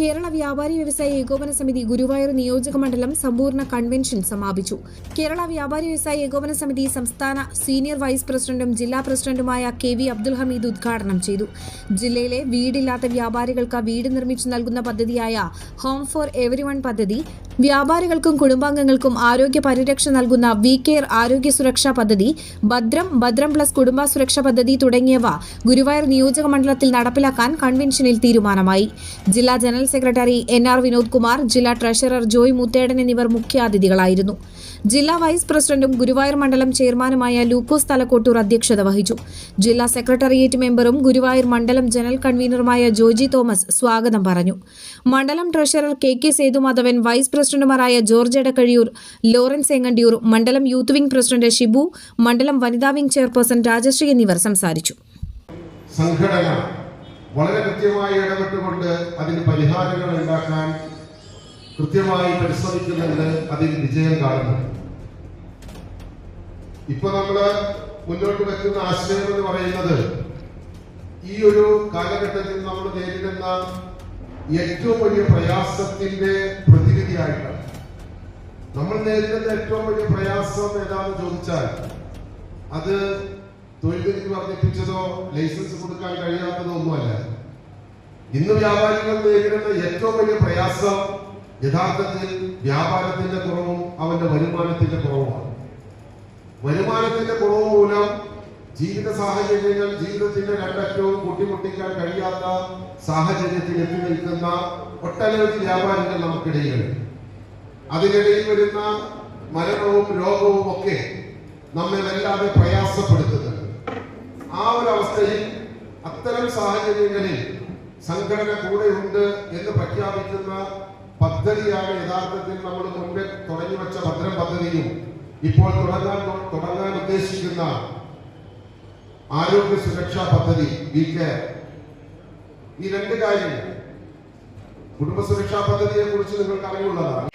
കേരള വ്യാപാരി വ്യവസായി ഏകോപന സമിതി ഗുരുവായൂർ നിയോജക മണ്ഡലം സമ്പൂർണ കൺവെൻഷൻ സമാപിച്ചു. കേരള വ്യാപാരി വ്യവസായി ഏകോപന സമിതി സംസ്ഥാന സീനിയർ വൈസ് പ്രസിഡന്റും ജില്ലാ പ്രസിഡന്റുമായ കെ വി അബ്ദുൽ ഹമീദ് ഉദ്ഘാടനം ചെയ്തു. ജില്ലയിലെ വീടില്ലാത്ത വ്യാപാരികൾക്ക് വീട് നിർമ്മിച്ചു നൽകുന്ന പദ്ധതിയായ ഹോം ഫോർ എവരി പദ്ധതി വ്യാപാരികൾക്കും കുടുംബാംഗങ്ങൾക്കും ആരോഗ്യ പരിരക്ഷ നൽകുന്ന വി കെയർ ആരോഗ്യ സുരക്ഷാ പദ്ധതി ഭദ്രം ഭദ്രം പ്ലസ് കുടുംബ സുരക്ഷാ പദ്ധതി തുടങ്ങിയവ ഗുരുവായൂർ നിയോജക മണ്ഡലത്തിൽ നടപ്പിലാക്കാൻ കൺവെൻഷനിൽ തീരുമാനമായി. ജില്ലാ general secretary N R Vinod Kumar ജില്ലാ ട്രഷറർ ജോയ് മുത്തേടൻ എന്നിവർ മുഖ്യാതിഥികളായിരുന്നു. ജില്ലാ വൈസ് പ്രസിഡന്റും ഗുരുവായൂർ മണ്ഡലം ചെയർമാനുമായ ലൂക്കോസ് തലക്കോട്ടൂർ അധ്യക്ഷത വഹിച്ചു. ജില്ലാ സെക്രട്ടേറിയറ്റ് മെമ്പറും ഗുരുവായൂർ മണ്ഡലം ജനറൽ കൺവീനറുമായ ജോജി തോമസ് സ്വാഗതം പറഞ്ഞു. മണ്ഡലം treasurer K K Sethumadhavan vice പ്രസിഡന്റുമാരായ ജോർജ് എടക്കഴിയൂർ ലോറൻസ് എങ്ങണ്ടിയൂർ മണ്ഡലം യൂത്ത് വിംഗ് പ്രസിഡന്റ് ഷിബു മണ്ഡലം വനിതാ വിംഗ് ചെയർപേഴ്സൺ രാജശ്രീ എന്നിവർ സംസാരിച്ചു. സംഘടന വളരെ കൃത്യമായി ഇടപെട്ടുകൊണ്ട് അതിന് പരിഹാരങ്ങൾ ഉണ്ടാക്കാൻ കൃത്യമായി പരിശ്രമിക്കുന്നുണ്ട് അതിൽ വിജയം കാണുന്നു. ഇപ്പൊ നമ്മൾ മുന്നോട്ട് വെക്കുന്ന ആശയം എന്ന് പറയുന്നത് ഈ ഒരു കാലഘട്ടത്തിൽ നമ്മൾ നേരിടുന്ന ഏറ്റവും വലിയ പ്രയാസത്തിന്റെ പ്രതിവിധിയായിട്ടാണ്. നമ്മൾ നേരിടുന്ന ഏറ്റവും വലിയ പ്രയാസം ഏതാണെന്ന് ചോദിച്ചാൽ അത് തൊഴിൽ നികുതി വർദ്ധിപ്പിച്ചതോ ലൈസൻസ് കൊടുക്കാൻ കഴിയാത്തതോ ഒന്നുമല്ല ഇന്ന് വ്യാപാരികൾ നേരിടുന്ന ഏറ്റവും വലിയ പ്രയാസം യഥാർത്ഥത്തിൽ വ്യാപാരത്തിന്റെ കുറവും അവന്റെ വരുമാനത്തിന്റെ കുറവുമാണ്. വരുമാനത്തിന്റെ കുറവ് മൂലം ജീവിത സാഹചര്യങ്ങൾ ജീവിതത്തിന്റെ രണ്ടറ്റവും കൂട്ടിമുട്ടിക്കാൻ കഴിയാത്ത സാഹചര്യത്തിൽ എത്തി നിൽക്കുന്ന ഒട്ടനവധി വ്യാപാരികൾ നമുക്കിടയിലുണ്ട്. അതിനിടയിൽ വരുന്ന മരണവും രോഗവും ഒക്കെ നമ്മെ വല്ലാതെ പ്രയാസപ്പെടുത്തുന്നുണ്ട്. ആ ഒരു അവസ്ഥയിൽ അത്തരം സാഹചര്യങ്ങളിൽ സംഘടന കൂടെയുണ്ട് എന്ന് പ്രഖ്യാപിക്കുന്ന പദ്ധതിയാണ് യഥാർത്ഥത്തിൽ നമ്മൾ മുൻപേ തുടങ്ങി വെച്ച ഭദ്രം പദ്ധതിയും ഇപ്പോൾ തുടങ്ങാൻ തുടങ്ങാൻ ഉദ്ദേശിക്കുന്ന ആരോഗ്യ സുരക്ഷാ പദ്ധതി വി കെ. ഈ രണ്ട് കാര്യങ്ങൾ. കുടുംബ സുരക്ഷാ പദ്ധതിയെ കുറിച്ച് നിങ്ങൾക്ക് അറിവുള്ളതാണ്